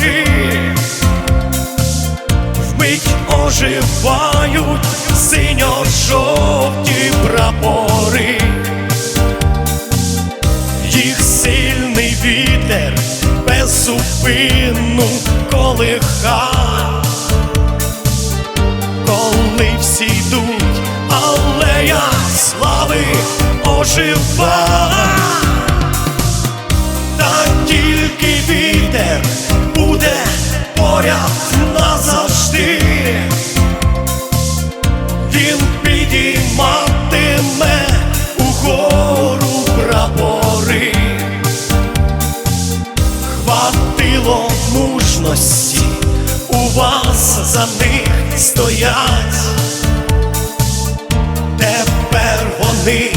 очі, вмить оживають синьо-жовті прапори, їх сильний вітер безупинно колиха, коли всі йдуть, алея слави ожива. Та тільки вітер Хватило мужності у вас за них стоять. Тепер вони